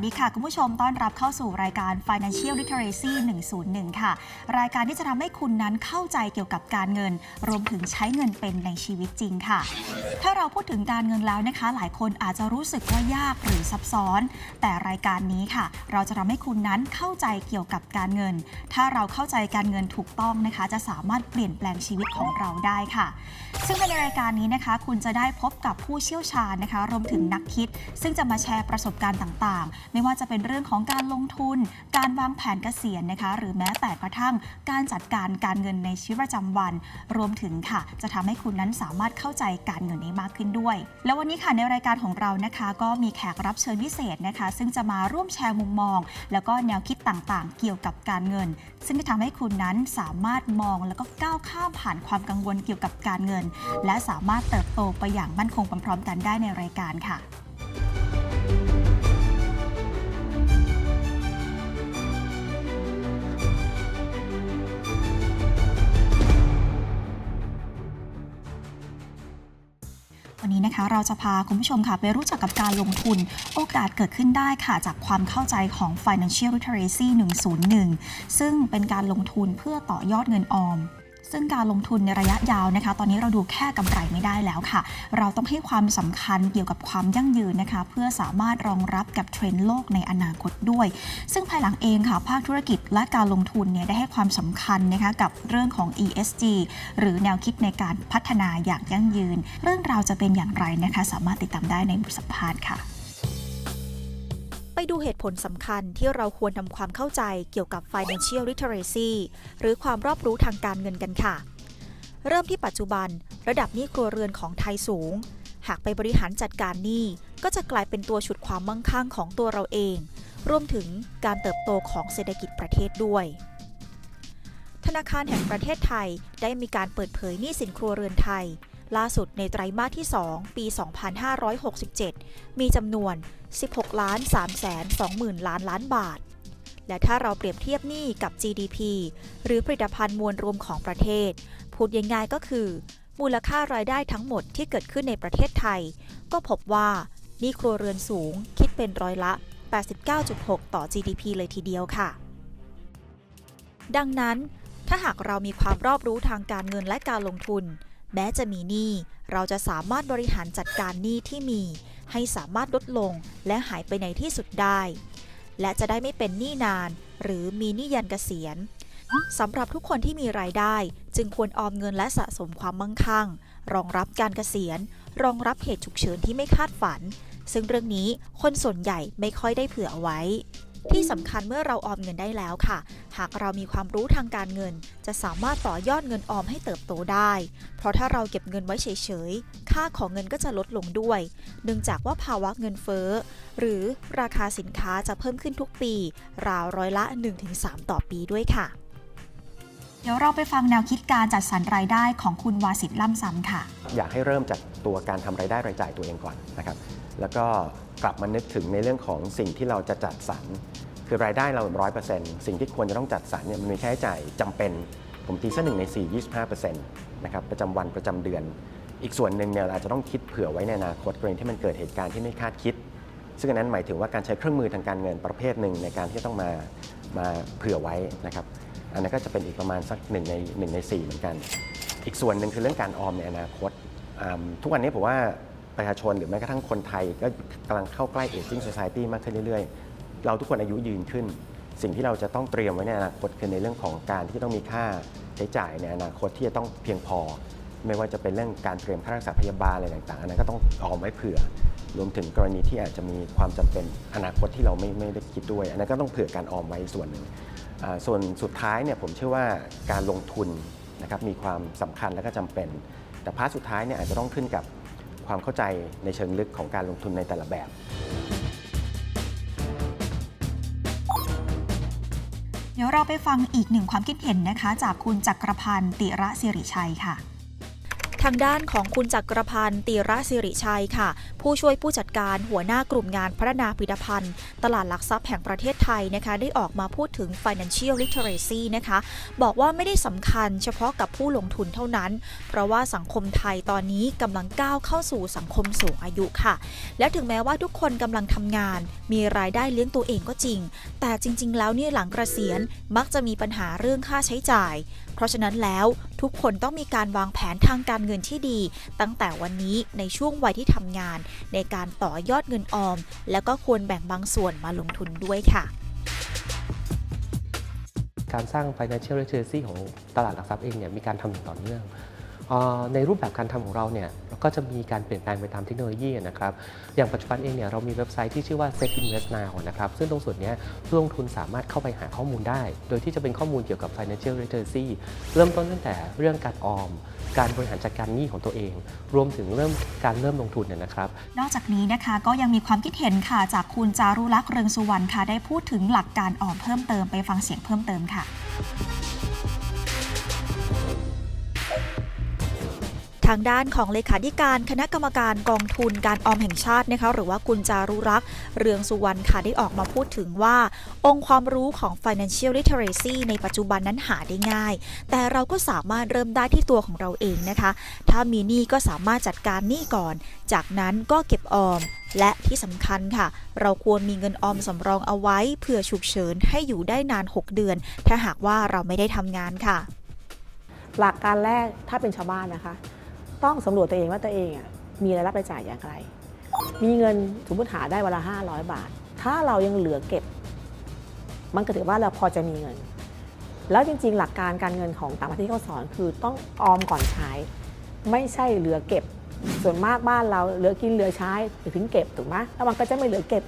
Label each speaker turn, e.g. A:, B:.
A: วัสดีค่ะ คุณผู้ชมต้อนรับเข้าสู่รายการ Financial Literacy 101 ค่ะ รายการที่จะทำให้คุณนั้นเข้าใจเกี่ยวกับการเงิน รวมถึงใช้เงินเป็นในชีวิตจริงค่ะ ถ้าเราพูดถึงการเงินแล้วนะคะ หลายคนอาจจะรู้สึกว่ายากหรือซับซ้อน แต่รายการนี้ค่ะ เราจะทำให้คุณนั้นเข้าใจเกี่ยวกับการเงิน ถ้าเราเข้าใจการเงินถูกต้องนะคะ จะสามารถเปลี่ยนแปลงชีวิตของเราได้ค่ะ ซึ่งในรายการนี้นะคะ คุณจะได้พบกับผู้เชี่ยวชาญนะคะ รวมถึงนักคิด ซึ่งจะมาแชร์ประสบการณ์ต่างๆไม่ว่าจะเป็นเรื่องของการลงทุน การวางแผนเกษียณนะคะ หรือแม้แต่กระทั่งการจัดการการเงินในชีวิตประจำวัน รวมถึงค่ะ จะทำให้คุณนั้นสามารถเข้าใจการเงินได้มากขึ้นด้วย แล้ววันนี้ค่ะในรายการของเรานะคะ ก็มีแขกรับเชิญพิเศษนะคะ ซึ่งจะมาร่วมแชร์มุมมอง แล้วก็แนวคิดต่างๆ เกี่ยวกับการเงิน ซึ่งจะทำให้คุณนั้นสามารถมองแล้วก็ก้าวข้ามผ่านความกังวลเกี่ยวกับการเงิน และสามารถเติบโตไปอย่างมั่นคงพร้อมๆกันได้ในรายการค่ะ เราจะพาคุณผู้ชมค่ะ ไปรู้จักกับการลงทุน โอกาสเกิดขึ้นได้ค่ะ จากความเข้าใจของ Financial Literacy 101 ซึ่งเป็นการลงทุนเพื่อต่อยอดเงินออม ซึ่งการลงทุนในระยะยาวนะคะ ตอนนี้เราดูแค่กำไรไม่ได้แล้วค่ะ เราต้องให้ความสำคัญเกี่ยวกับความยั่งยืนนะคะ เพื่อสามารถรองรับกับเทรนด์โลกในอนาคตด้วย ซึ่งภายหลังเองค่ะ ภาคธุรกิจและการลงทุนเนี่ยได้ให้ความสำคัญนะคะกับเรื่องของ ESG หรือแนวคิดในการพัฒนาอย่างยั่งยืน เรื่องราวจะเป็นอย่างไรนะคะ สามารถติดตามได้ในบทสัมภาษณ์ค่ะ
B: ไปดูเหตุผลสำคัญที่เราควรทำความเข้าใจเกี่ยวกับ financial literacy หรือความรอบรู้ทางการเงินกันค่ะ เริ่มที่ปัจจุบัน ระดับหนี้ครัวเรือนของไทยสูง หากไปบริหารจัดการหนี้ก็จะกลายเป็นตัวฉุดความมั่งคั่งของตัวเราเอง รวมถึงการเติบโตของเศรษฐกิจประเทศด้วย ธนาคารแห่งประเทศไทยได้มีการเปิดเผยหนี้สินครัวเรือนไทย ล่าสุดในไตรมาสที่ 2 ปี 2567 มีจำนวน 16 ล้าน3แสน20,000 ล้านล้านบาท และถ้าเราเปรียบเทียบหนี้กับ GDP หรือผลิตภัณฑ์มวลรวมของประเทศ พูดง่ายๆก็คือ มูลค่ารายได้ทั้งหมดที่เกิดขึ้นในประเทศไทย ก็พบว่าหนี้ครัวเรือนสูงคิดเป็นร้อยละ 89.6 ต่อ GDP เลยทีเดียวค่ะ ดังนั้นถ้าหากเรามีความรอบรู้ทางการเงินและการลงทุน แม้จะมีหนี้เราจะสามารถบริหารจัดการหนี้ที่มี ให้สามารถลดลงและหายไปในที่สุดได้ และจะได้ไม่เป็นหนี้นาน หรือมีหนี้ยันเกษียณสำหรับทุกคนที่มีรายได้ จึงควรออมเงินและสะสมความมั่งคั่ง รองรับการเกษียณ รองรับเหตุฉุกเฉินที่ไม่คาดฝัน ซึ่งเรื่องนี้คนส่วนใหญ่ไม่ค่อยได้เผื่อเอาไว้ ที่สำคัญเมื่อเราออมเงินได้แล้วค่ะ หากเรามีความรู้ทางการเงิน จะสามารถต่อยอดเงินออมให้เติบโตได้ เพราะถ้าเราเก็บเงินไว้เฉยๆ ค่าของเงินก็จะลดลงด้วย เนื่องจากว่าภาวะเงินเฟ้อ หรือราคาสินค้าจะเพิ่มขึ้นทุกปี ราวร้อยละ 1-3 ต่อปีด้วยค่ะ
A: เดี๋ยวเราไปฟังแนวคิดการจัดสรรรายได้ของคุณวาสิทธิ์ล่ำซ้ำค่ะ
C: อยากให้เริ่มจากตัวการทำรายได้รายจ่ายตัวเองก่อนนะครับ แล้วก็ กลับมานึกถึงในเรื่องของสิ่งที่เราจะจัดสรรคือรายได้เราร้อยเปอร์เซ็นต์สิ่งที่ควรจะต้องจัดสรรเนี่ยมันมีค่าใช้จ่ายจำเป็น ผมตีสักหนึ่งใน 4 25เปอร์เซ็นต์นะครับประจำวันประจำเดือน อีกส่วนหนึ่งเนี่ยเราอาจจะต้องคิดเผื่อไว้ในอนาคตกรณีที่มันเกิดเหตุการณ์ที่ไม่คาดคิด ซึ่งอันนั้นหมายถึงว่าการใช้เครื่องมือทางการเงินประเภทหนึ่งในการที่ต้องมามาเผื่อไว้นะครับอันนั้นก็จะเป็นอีกประมาณสักหนึ่งในหนึ่งในสี่เหมือนกัน อีกส่วนหนึ่งคือเรื่องการออมในอนาคตทุกวันนี้ผมว่า ประชาชนหรือแม้กระทั่งคนไทย ก็กำลังเข้าใกล้ aging society มากขึ้นเรื่อยๆ เราทุกคนอายุยืนขึ้น สิ่งที่เราจะต้องเตรียมไว้ในอนาคตคือในเรื่องของการที่ต้องมีค่าใช้จ่ายในอนาคตที่จะต้องเพียงพอ ไม่ว่าจะเป็นเรื่องการเตรียมค่ารักษาพยาบาลอะไรต่างๆอันนั้นก็ต้องออมไว้เผื่อ รวมถึงกรณีที่อาจจะมีความจำเป็นอนาคตที่เราไม่ไม่ได้คิดด้วย อันนั้นก็ต้องเผื่อการออมไว้ส่วนหนึ่งส่วนสุดท้ายเนี่ยผมเชื่อว่าการลงทุนนะครับมีความสำคัญและก็จำเป็น แต่พาร์ทสุดท้ายเนี่ยอาจจะต้องขึ้นกับ ความเข้าใจในเชิงลึกของการลงทุนในแต่ละแบบ
A: เดี๋ยวเราไปฟังอีกหนึ่งความคิดเห็นนะคะ จากคุณจักรพันธ์ติระสิริชัยค่ะาา
B: งด้านของคุณจักรพันธ์ตีระสิริชัยค่ะ ผู้ช่วยผู้จัดการหัวหน้ากลุ่มงานพัฒนาผลิตภัณฑ์ ตลาดหลักทรัพย์แห่งประเทศไทยนะคะ ได้ออกมาพูดถึง financial literacy นะคะ บอกว่าไม่ได้สำคัญเฉพาะกับผู้ลงทุนเท่านั้น เพราะว่าสังคมไทยตอนนี้กำลังก้าวเข้าสู่สังคมสูงอายุค่ะ และถึงแม้ว่าทุกคนกำลังทำงาน มีรายได้เลี้ยงตัวเองก็จริง แต่จริง ๆ แล้วเนี่ยหลังเกษียณมักจะมีปัญหาเรื่องค่าใช้จ่าย เพราะฉะนั้นแล้วทุกคนต้องมีการวางแผนทางการเงินที่ดี ตั้งแต่วันนี้ในช่วงวัยที่ทำงาน ในการต่อยอดเงินออม แล้วก็ควรแบ่งบางส่วนมาลงทุนด้วยค่ะ
D: การสร้าง financial literacy ของตลาดหลักทรัพย์เองเนี่ยมีการทำอย่างต่อเนื่อง ในรูปแบบการทำของเราเนี่ยเราก็จะมีการเปลี่ยนแปลงไปตามเทคโนโลยีนะครับ อย่างปัจจุบันเองเนี่ยเรามีเว็บไซต์ที่ชื่อว่า Set Invest Now นะครับ ซึ่งตรงส่วนนี้ผู้ลงทุนสามารถเข้าไปหาข้อมูลได้ โดยที่จะเป็นข้อมูลเกี่ยวกับ financial literacy เริ่มต้นตั้งแต่เรื่องการออม การบริหารจัดการหนี้ของตัวเอง รวมถึงเริ่มการเริ่มลงทุนเนี่ยนะครับ
A: นอกจากนี้นะคะก็ยังมีความคิดเห็นค่ะจากคุณจารุลักษ์เรืองสุวรรณค่ะได้พูดถึงหลักการออมเพิ่มเติมไปฟังเสียงเพิ่มเติมค่ะ
B: ทางด้านของเลขาธิการคณะกรรมการกองทุนการออมแห่งชาตินะคะหรือว่าคุณจารุรักษ์เรืองสุวรรณค่ะได้ออกมาพูดถึงว่า องค์ความรู้ของ financial literacy ในปัจจุบันนั้นหาได้ง่าย แต่เราก็สามารถเริ่มได้ที่ตัวของเราเองนะคะ ถ้ามีหนี้ก็สามารถจัดการหนี้ก่อน จากนั้นก็เก็บออมและที่สำคัญค่ะ เราควรมีเงินออมสำรองเอาไว้เผื่อฉุกเฉินให้อยู่ได้นาน 6 เดือน ถ้าหากว่าเราไม่ได้ทำงานค่ะ
E: หลักการแรกถ้าเป็นชาวบ้านนะคะ ต้องสำรวจตัวเองว่าตัวเองอะมีรายรับรายจ่ายอย่างไร มีเงินสมมติหาได้วันละ500 บาท ถ้าเรายังเหลือเก็บ มันก็ถือว่าเราพอจะมีเงิน แล้วจริง ๆ หลักการการเงินของต่างประเทศที่เขาสอนคือต้องออมก่อนใช้ ไม่ใช่เหลือเก็บ ส่วนมากบ้านเราเหลือกินเหลือใช้ถึงเก็บถูกไหมแล้วมันก็จะไม่เหลือเก็บ